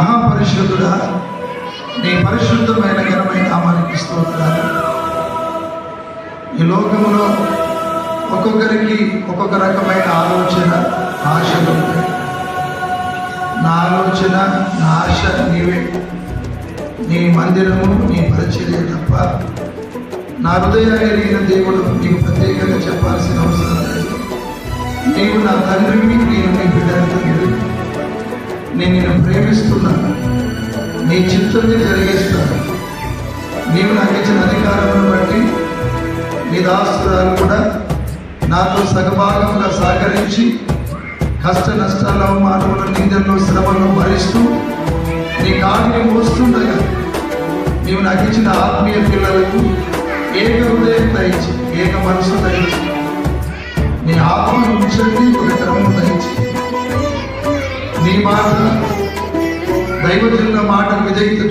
మహాపరిశుద్ధుడా నీ పరిశుద్ధమైన ఘనమైన నామానికి స్తోత్రాలు. ఈ లోకంలో ఒక్కొక్కరికి ఒక్కొక్క రకమైన ఆలోచన ఆశలు ఉంటాయి నా ఆలోచన నా ఆశ నీవే. నీ మందిరము నీ పరిచర్య తప్ప నా హృదయాన్ని ఎరిగిన దేవుడు నీకు ప్రత్యేకంగా చెప్పాల్సిన అవసరం లేదు. నీవు నా తండ్రిని నేను నీ బిడ్డని ఇష్టమే జరిగేస్తాను నీవు నాకు ఇచ్చిన అధికారాలను బట్టి నీ దాస్తురాలు కూడా నాతో సగభాగంగా సహకరించి కష్ట నష్టాలు అవమానములు నిందలు శ్రమలను భరిస్తూ నీ కాడిని మోస్తుండగా నీవు నాకు ఇచ్చిన ఆత్మీయ పిల్లలకు ఏక హృదయం దయచి ఏక మనసు దయచి నీ ఆత్మను ఉంచండి ఒక క్రమం దయచి నీ మాట దైవజనుల మాట విధేయత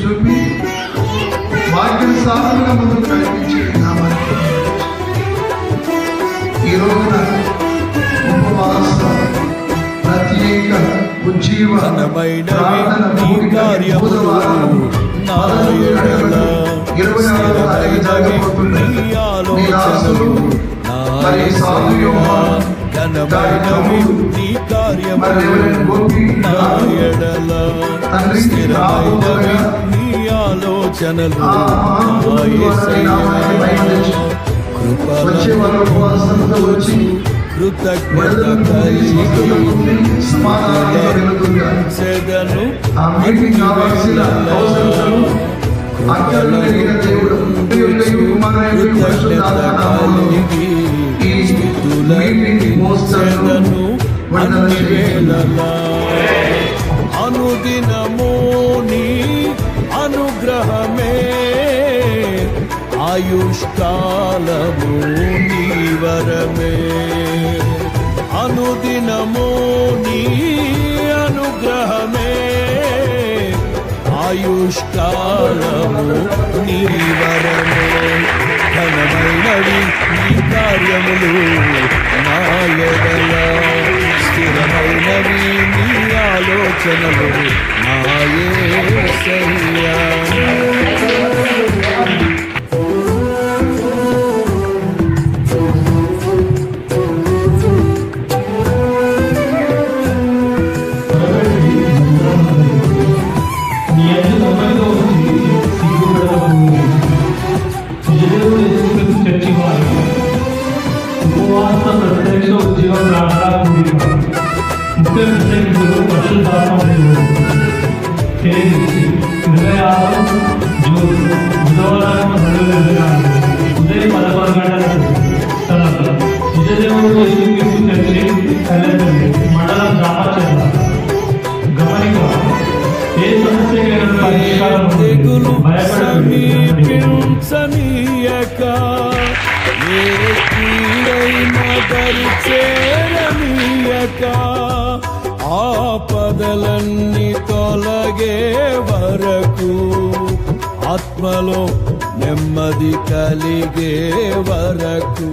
పదకొండు ఎడల గంటలకు ఇరవై ఆరవ తారీఖు జరగబోతున్నది. మీ దాసులు ఆలోచనలు మరి సాధు యోహాన్ నీ మరి కుమారుడు పరిశుద్ధాత్మ నామములో ఈ మీటింగ్ మోస్తరును విడుదల చేయండి. అనుదినము నీ అనుగ్రహమే ఆయుష్కాలము నీ వరమే అనుదినము నీ అనుగ్రహమే. ఆయుష్కాలము నీ వరమే. ఘనమైనవి నీ కార్యములు నా స్థిరమైనవి నీ ఆలోచనలు నా ప్రత్యక్ష ఉద్యోగ ప్రార్థన కూడిక ముఖ్య ప్రత్యేకితులు పరిశుద్ధాత్మ దేవుడు తెలియజేసి ఇరవై ఆరు జూన్ బుధవారం రెండు ఉదయం పదకొండు గంటలకు తర్వాత నిజదేవుడు సమీపించనీయక ఏ కీడైన దరి చేరనీయక. ఆపదలన్నీ తొలగే వరకు ఆత్మలో నెమ్మది కలిగే వరకు.